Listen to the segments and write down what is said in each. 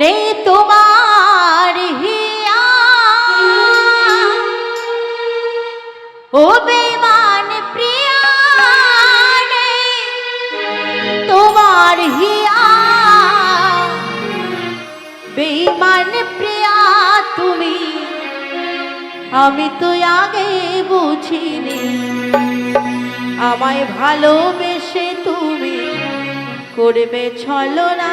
নেই তোমার হিয়া ও বেমান প্রিয়া তোমার হিয়া বেমান প্রিয়া তুমি, আমি তো আগে বুঝিনি। আমায় ভালোবেসে তুমি করবে ছলনা।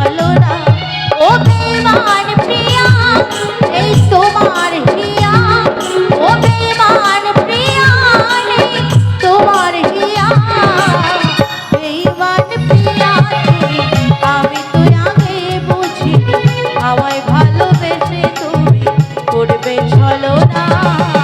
বলো না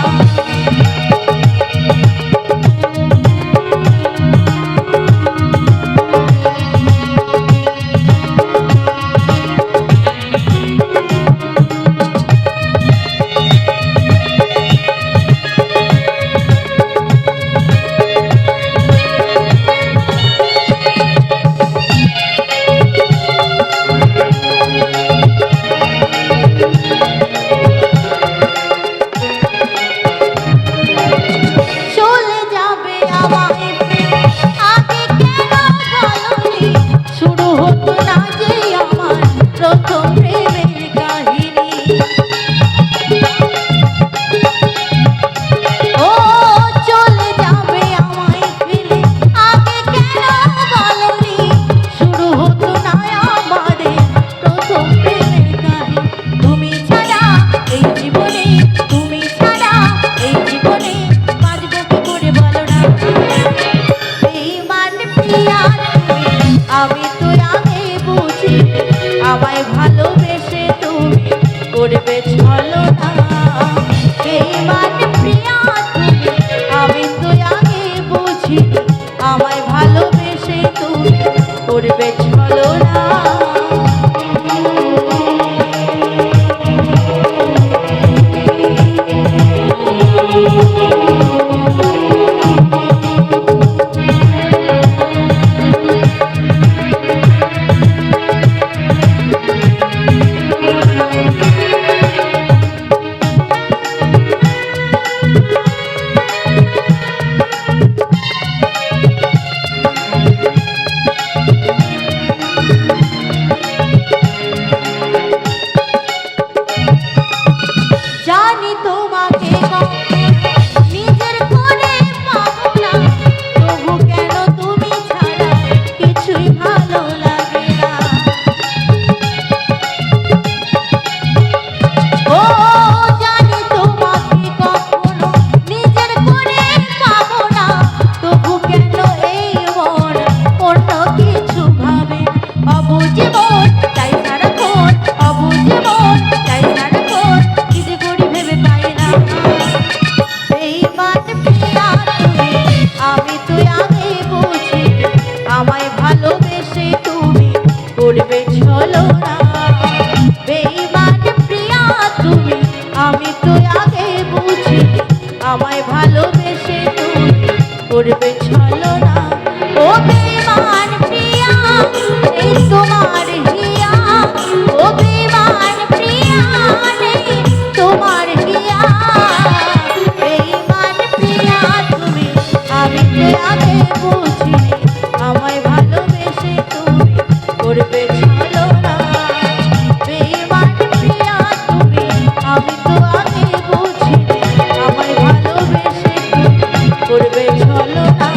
করবে চলো না। প্রিয়া তুমি আমি তো আগে বুঝি আমায় ভালো করবে সলো